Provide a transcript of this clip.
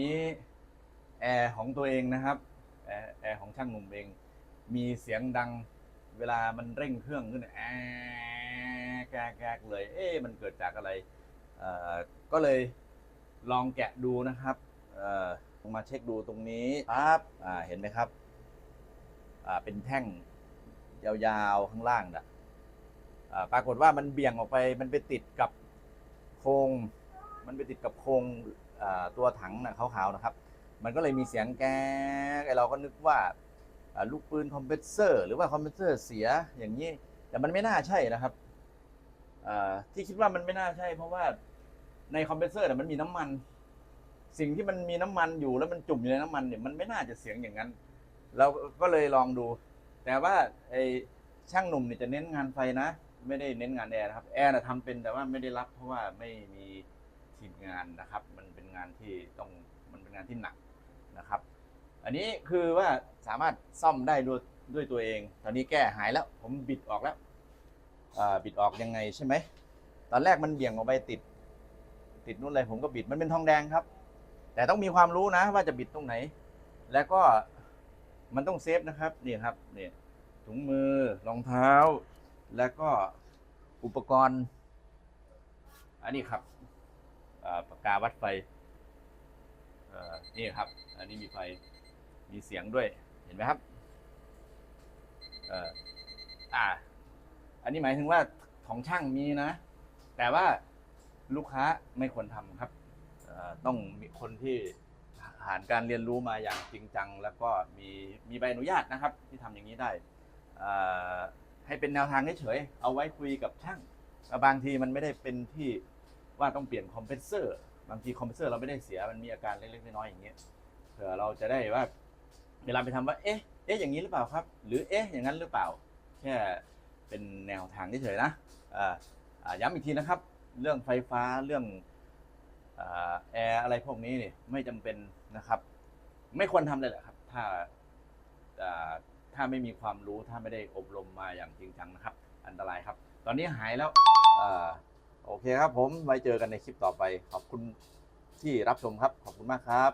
นี้แอร์ของตัวเองนะครับแอร์แอร์ของช่างหนุ่มเอง มีเสียงดังเวลามันเร่งเครื่องขึ้นแอร์แกกแกกเลย เอ๊ะมันเกิดจากอะไรเอ่อก็เลยลองแกะดูนะครับเอ่อลงมาเช็คดูตรงนี้ปั๊บอ่าเห็นไหมครับอ่าเป็นแท่งยาวๆข้างล่างนะอ่าปรากฏว่ามันเบี่ยงออกไปมันไปติดกับโครง มันไปติดกับโครงอ่า ตัวถังนะขาวๆนะครับ มันก็เลยมีเสียงแก๊กไอเราก็นึกว่าลูกปืนคอมเพรสเซอร์หรือว่าคอมเพรสเซอร์เสียอย่างนี้ แต่มันไม่น่าใช่นะครับที่คิดว่ามันไม่น่าใช่ เพราะว่าในคอมเพรสเซอร์มันมีน้ำมัน สิ่งที่มันมีน้ำมันอยู่แล้วมันจุ่มอยู่ในน้ำมันเนี่ยมันไม่น่าจะเสียงอย่างนั้น เราก็เลยลองดู แต่ว่าไอช่างหนุ่มเนี่ยจะเน้นงานไฟนะ ไม่ได้เน้นงานแอร์นะครับ แอร์นะทำเป็นแต่ว่าไม่ได้รับเพราะว่าไม่มี ทีมงานนะครับ มันเป็นงานที่ต้องมันเป็นงานที่หนักนะครับ อันนี้คือว่าสามารถซ่อมได้ด้วยด้วยตัวเอง ตอนนี้แก้หายแล้ว ผมบิดออกแล้วบิดออกยังไงใช่ไหมตอนแรกมันเบี่ยงออกไปติด ติดนู่นเลยผมก็บิดมันเป็นทองแดงครับ แต่ต้องมีความรู้นะว่าจะบิดตรงไหน แล้วก็มันต้องเซฟนะครับนี่ครับนี่ถุงมือรองเท้า แล้วก็อุปกรณ์ อันนี้ครับ ปากกาวัดไฟนี่ครับ อันนี้มีไฟ มีเสียงด้วย เห็นไหมครับอ่ออ่า อันนี้หมายถึงว่าของช่างมีนะ แต่ว่าลูกค้าไม่ควรทำครับ ต้องมีคนที่ผ่านการเรียนรู้มาอย่างจริงจัง แล้วก็มีมีใบอนุญาตนะครับ ที่ทำอย่างนี้ได้ ให้เป็นแนวทางเฉยๆเอาไว้คุยกับช่าง บางทีมันไม่ได้เป็นที่ ว่าต้องเปลี่ยนคอมเพรสเซอร์บางทีคอมเพรสเซอร์เราไม่ได้เสียมันมีอาการเล็กๆน้อยๆอย่างเงี้ยเผื่อเราจะได้ว่าเวลาไปทำว่าเอ๊ะเอ๊ะอย่างนี้หรือเปล่าครับ หรือเอ๊ะอย่างนั้นหรือเปล่า แค่เป็นแนวทางเฉยๆนะอ่าอ่าย้ำอีกทีนะครับ เรื่องไฟฟ้าเรื่องอแอร์อะไรพวกนี้เนี่ยไม่จำเป็นนะครับ ไม่ควรทำเลยแหละครับ ถ้าอ่าถ้าไม่มีความรู้ถ้าไม่ได้อบรมมาอย่างจริงจังนะครับ อันตรายครับ ตอนนี้หายแล้วอ่า โอเคครับผมไว้เจอกันในคลิปต่อไป ขอบคุณที่รับชมครับ ขอบคุณมากครับ